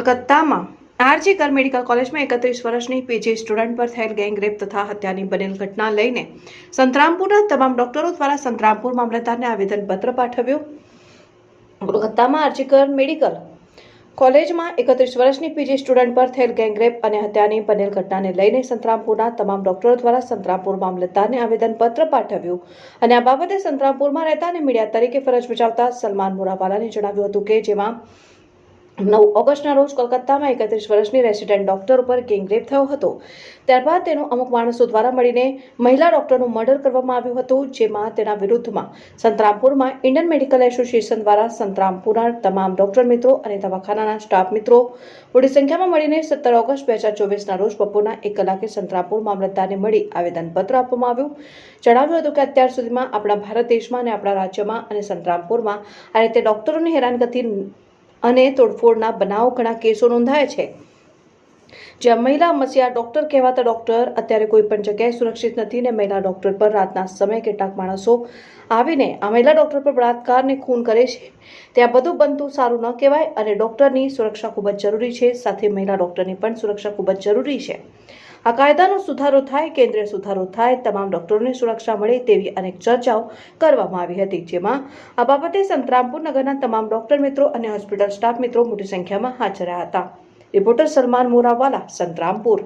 કોલકાતામાં આરજી કર મેડિકલ કોલેજમાં એકત્રીસ વર્ષની પીજી સ્ટુડન્ટ પર થયેલ ગેંગરેપ તથા હત્યાની બનેલ ઘટના લઈને સંતરામપુરના તમામ ડોક્ટરો દ્વારા સંતરામપુર મામલતદારને આવેદનપત્ર પાઠવ્યું. કોલકાતામાં આરજી કર મેડિકલ કોલેજમાં એકત્રીસ વર્ષની પીજી સ્ટુડન્ટ પર થયેલ ગેંગરેપ અને હત્યાની બનેલ ઘટનાને લઈને સંતરામપુરના તમામ ડોક્ટરો દ્વારા સંતરામપુર મામલતદારને આવેદનપત્ર પાઠવ્યું. અને આ બાબતે સંતરામપુરમાં રહેતા અને મીડિયા તરીકે ફરજ બજાવતા સલમાન મોરાવાલાને જણાવ્યું હતું કે જેમાં નવ ઓગસ્ટના રોજ કોલકાતામાં એકત્રીસ વર્ષની રેસિડેન્ટ ડોક્ટર ઉપર ગેંગરેપ થયો હતો. ત્યારબાદ તેનું અમુક માણસો દ્વારા મળીને મહિલા ડોક્ટરનું મર્ડર કરવામાં આવ્યું હતું, જેમાં તેના વિરુદ્ધમાં સંતરામપુરમાં ઇન્ડિયન મેડિકલ એસોસિએશન દ્વારા સંતરામપુરના તમામ ડોક્ટર મિત્રો અને દવાખાનાના સ્ટાફ મિત્રો મોટી સંખ્યામાં મળીને સત્તર ઓગસ્ટ બે હજાર ચોવીસના રોજ બપોરના એક કલાકે સંતરામપુર મામલતદારને મળી આવેદનપત્ર આપવામાં આવ્યું. જણાવ્યું હતું કે અત્યાર સુધીમાં આપણા ભારત દેશમાં અને આપણા રાજ્યમાં અને સંતરામપુરમાં આ રીતે ડોક્ટરોની હેરાનગતિ અને તોડફોડના બનાવ ઘણા કેસો નોંધાયા છે. જ્યાં મહિલા મસીહા ડોક્ટર કહેવાતા ડોક્ટર અત્યારે કોઈ પણ જગ્યાએ સુરક્ષિત નથી ને મહિલા ડોક્ટર પર રાતના સમયે કેટલાક માણસો આવીને આ મહિલા ડોક્ટર પર બળાત્કારને ખૂન કરે છે. ત્યાં બધું બનતું સારું ન કહેવાય અને ડોક્ટરની સુરક્ષા ખૂબ જ જરૂરી છે, સાથે મહિલા ડોક્ટરની પણ સુરક્ષા ખૂબ જ જરૂરી છે. આ કાયદાનો સુધારો થાય કેન્દ્રીય સુધારો થાય, તમામ ડોક્ટરોને સુરક્ષા મળે તેવી અનેક ચર્ચાઓ કરવામાં આવી હતી, જેમાં આ બાબતે સંતરામપુર નગરના તમામ ડોક્ટર મિત્રો અને હોસ્પિટલ સ્ટાફ મિત્રો મોટી સંખ્યામાં હાજર રહ્યા હતા. રિપોર્ટર સલમાન મોરાવાલા સંતરામપુર